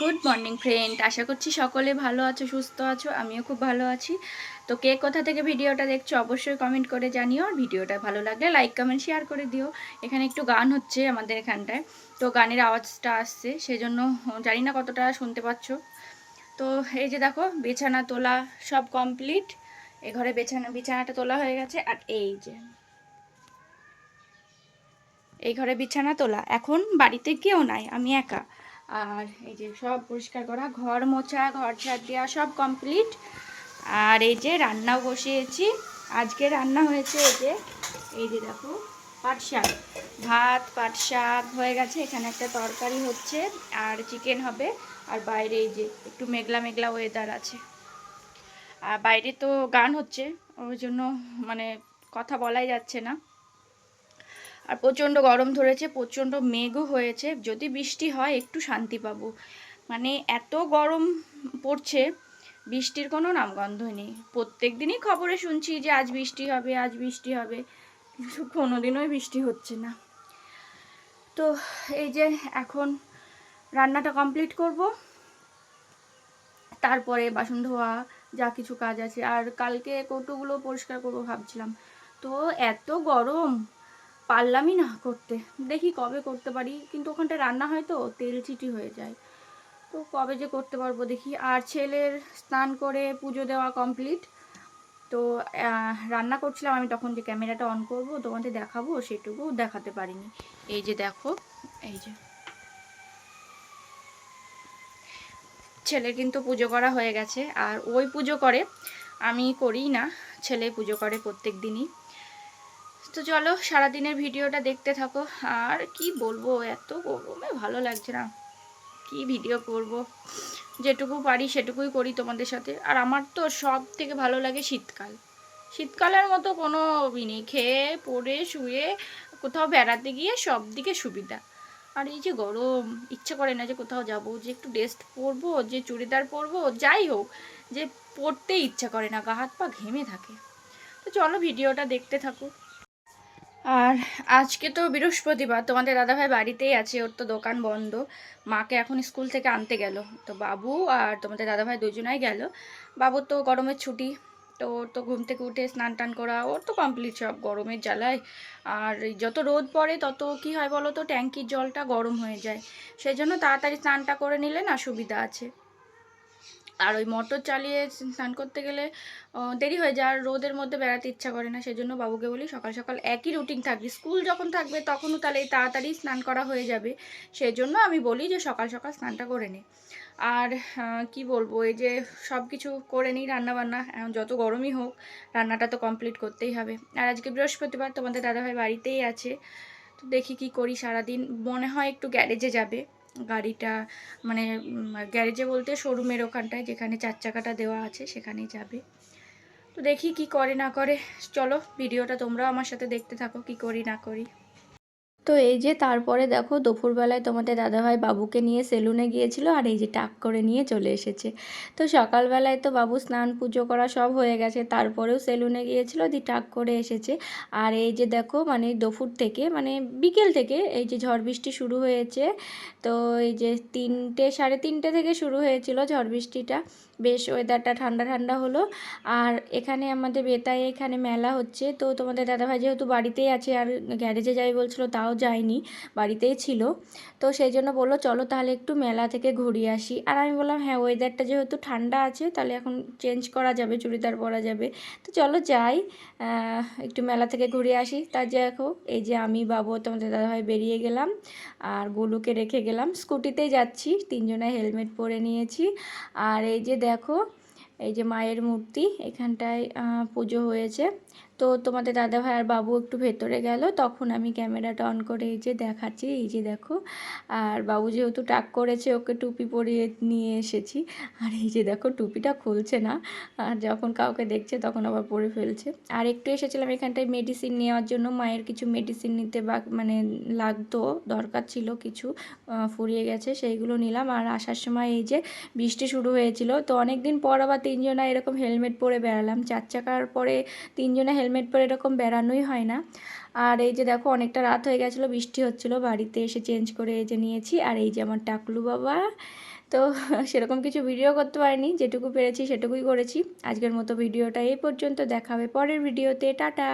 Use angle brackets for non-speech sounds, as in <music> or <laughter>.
Good morning friend আশা করছি সকলে ভালো আছো, সুস্থ আছো, আমিও খুব ভালো আছি। তো কে কোথা থেকে ভিডিওটা দেখছ অবশ্যই কমেন্ট করে জানিও, আর ভিডিওটা ভালো লাগলে লাইক কমেন্ট শেয়ার করে দিও। এখানে একটু গান হচ্ছে আমাদের এখানটায়। তো গানের আওয়াজটা আসছে, সেজন্য জানি না কতটা শুনতে পাচ্ছ। তো এই যে দেখো, বিছানা তোলা সব কমপ্লিট এ ঘরে বিছানা, বিছানাটা তোলা হয়ে গেছে, আর এই যে। এই ঘরে বিছানা তোলা, এখন বাড়িতে কেউ নাই, আমি একা। আর এই যে সব পরিষ্কার করা, ঘর মোছা, ঘর ঝাড় দেওয়া সব কমপ্লিট আর এই যে রান্নাও বসিয়েছি। আজকে রান্না হয়েছে এই যে এই যে দেখো, পাট শাক। ভাত, পাট শাক হয়ে গেছে, এখানে একটা তরকারি হচ্ছে, আর চিকেন হবে। আর বাইরে এই যে একটু মেঘলা মেঘলা ওয়েদার আছে। আর বাইরে তো গান হচ্ছে, ওই জন্য মানে কথা বলাই যাচ্ছে না। আর প্রচণ্ড গরম ধরেছে, প্রচণ্ড মেঘও হয়েছে। যদি বৃষ্টি হয়, একটু শান্তি পাবো। মানে এত গরম পড়ছে, বৃষ্টির কোনো নামগন্ধ নেই। প্রত্যেক দিনই খবরে শুনছি যে, আজ বৃষ্টি হবে, আজ বৃষ্টি হবে। কিন্তু কোনোদিনই বৃষ্টি হচ্ছে না। তো এই যে এখন রান্নাটা কমপ্লিট করব। তারপরে বাসন ধোয়া, যা কিছু কাজ আছে। আর কালকে কৌটোগুলো পরিষ্কার করব ভাবছিলাম। তো এত গরম! পারলামই না করতে। দেখি কবে করতে পারি। কিন্তু ওখানটা রান্না হয় তো, তেল চিটি হয়ে যায়। তো কবে যে করতে পারব দেখি। আর ছেলের স্নান করে পুজো দেওয়া কমপ্লিট তো রান্না করছিলাম আমি তখন যে ক্যামেরাটা অন করব, তোমাদের দেখাবো, সেটুকু দেখাতে পারিনি। এই যে দেখো, এই যে। ছেলে কিন্তু পুজো করা হয়ে গেছে। আর ওই পুজো করে আমি করি না। ছেলে পুজো করে প্রত্যেক দিনই। তো চলো সারাদিনের ভিডিওটা দেখতে থাকো। আর কি বলব, এত গরমে ভালো লাগছে না। কি ভিডিও করব? যেটুকু পারি সেটুকুই করি তোমাদের সাথে। আর আমার তো সব থেকে ভালো লাগে শীতকাল। শীতকালের মতো কোনো নেই। খেয়ে, পড়ে, শুয়ে, কোথাও বেড়াতে গিয়ে সব দিকে সুবিধা। আর এই যে গরম, ইচ্ছে করে না যে কোথাও যাব, যে একটু ড্রেস পরবো, যে চুড়িদার পরবো, যাই হোক, যে পরতে ইচ্ছা করে না, গা হাত পা ঘেমে থাকে। তো চলো ভিডিওটা দেখতে থাকো। আর আজকে তো বৃহস্পতিবার, তোমাদের দাদাভাই বাড়িতেই আছে, ওর তো দোকান বন্ধ। মাকে এখন স্কুল থেকে আনতে গেল। তো বাবু আর তোমাদের দাদাভাই দুজনাই গেল। বাবুর তো গরমের ছুটি, তো ওর তো ঘুম থেকে উঠে স্নান টান করা, ওর তো কমপ্লিট সব গরমের জ্বালায়। আর যত রোদ পড়ে, তত কি হয় বলো তো, ট্যাঙ্কির জলটা গরম হয়ে যায়। সেই জন্য তাড়াতাড়ি স্নানটা করে নিলে না সুবিধা আছে। আর ওই মোটর চালিয়ে স্নান করতে গেলে দেরি হয়ে যায়। আর রোদের মধ্যে বেড়াতে ইচ্ছা করে না, সেজন্য বাবুকে বলি সকাল সকাল একই রুটিন থাকবে। স্কুল যখন থাকবে, তখনও তাহলে এই তাড়াতাড়ি স্নান করা হয়ে যাবে। সেজন্য আমি বলি যে সকাল সকাল স্নানটা করে নে। আর কি বলব, এই যে সব কিছু করে নিই রান্নাবান্না যত গরমই হোক, রান্নাটা তো কমপ্লিট করতেই হবে। আর আজকে বৃহস্পতিবার, তোমাদের দাদাভাই বাড়িতেই আছে। তো দেখি কি করি সারাদিন। মনে হয় একটু গ্যারেজে যাবে। গাড়িটা মানে গ্যারেজে বলতে শোরুমের ওখানটায় যেখানে চার চাকাটা দেওয়া আছে সেখানেই যাবে। তো দেখি কি করে না করে। চলো, ভিডিওটা তোমরাও আমার সাথে দেখতে থাকো কি করি না করি। তো এই যে তারপরে দেখো দুপুরবেলায় তোমাদের দাদাভাই বাবুকে নিয়ে সেলুনে গিয়েছিল আর এই যে টাক করে নিয়ে চলে এসেছে। তো সকালবেলায় তো বাবু স্নান পুজো করা সব হয়ে গেছে, তারপরেও সেলুনে গিয়েছিল, দি টাক করে এসেছে। আর এই যে দেখো মানে দুপুর থেকে মানে বিকেল থেকে এই যে ঝড় বৃষ্টি শুরু হয়েছে। তো এই যে তিনটে, সাড়ে তিনটে থেকে শুরু হয়েছিল ঝড় বৃষ্টিটা। বেশ ওয়েদারটা ঠান্ডা ঠান্ডা হলো। আর এখানে আমাদের বেতায় এখানে মেলা হচ্ছে। তো তোমাদের দাদাভাই যেহেতু বাড়িতেই আছে আর গ্যারেজে যাই বলছিল, তাও যায়নি, বাড়িতেই ছিল। তো সেই জন্য বলল, চলো তাহলে একটু মেলা থেকে ঘুরিয়ে আসি। আর আমি বললাম হ্যাঁ ওয়েদারটা যেহেতু ঠান্ডা আছে, তাহলে এখন চেঞ্জ করা যাবে, চুড়িদার পরা যাবে। তো চলো যাই একটু মেলা থেকে ঘুরিয়ে আসি। তার দেখো এই যে আমি, বাবু, তোমাদের দাদাভাই বেরিয়ে গেলাম। আর গোলুকে রেখে গেলাম। স্কুটিতেই যাচ্ছি, তিনজনে হেলমেট পরে নিয়েছি। আর এই যে দেখো এই যে মায়ের মূর্তি এখানটায় পুজো হয়েছে। তো তোমাদের দাদাভাই আর বাবু একটু ভেতরে গেল, তখন আমি ক্যামেরাটা অন করে এই যে দেখাচ্ছি, এই যে দেখো। আর বাবু যেহেতু টাক করেছে, ওকে টুপি পরিয়ে নিয়ে এসেছি। আর এই যে দেখো, টুপিটা খুলছে না। আর যখন কাউকে দেখছে, তখন আবার পরে ফেলছে। আর একটু এসেছিলাম এখানটায় মেডিসিন নেওয়ার জন্য, মায়ের কিছু মেডিসিন নিতে বা মানে লাগতো, দরকার ছিল কিছু ফুরিয়ে গেছে, সেইগুলো নিলাম। আর আসার সময় এই যে বৃষ্টি শুরু হয়েছিল, তো অনেক দিন পর আবার তিনজনা এরকম হেলমেট পরে বেড়ালাম। চার চাকার পরে তিনজনা হেলমেট পরে এরকম বেড়ানোই হয় না। আর এই যে দেখো, অনেকটা রাত হয়ে গেছিল, বৃষ্টি হচ্ছিল, বাড়িতে এসে চেঞ্জ করে এই যে নিয়েছি। আর এই যে আমার টাকলু বাবা, তো <laughs> সেরকম কিছু ভিডিও করতে পারিনি, যেটুকু পেরেছি সেটুকুই করেছি। আজকের মতো ভিডিওটা এই পর্যন্ত দেখাবে পরের ভিডিওতে টাটা!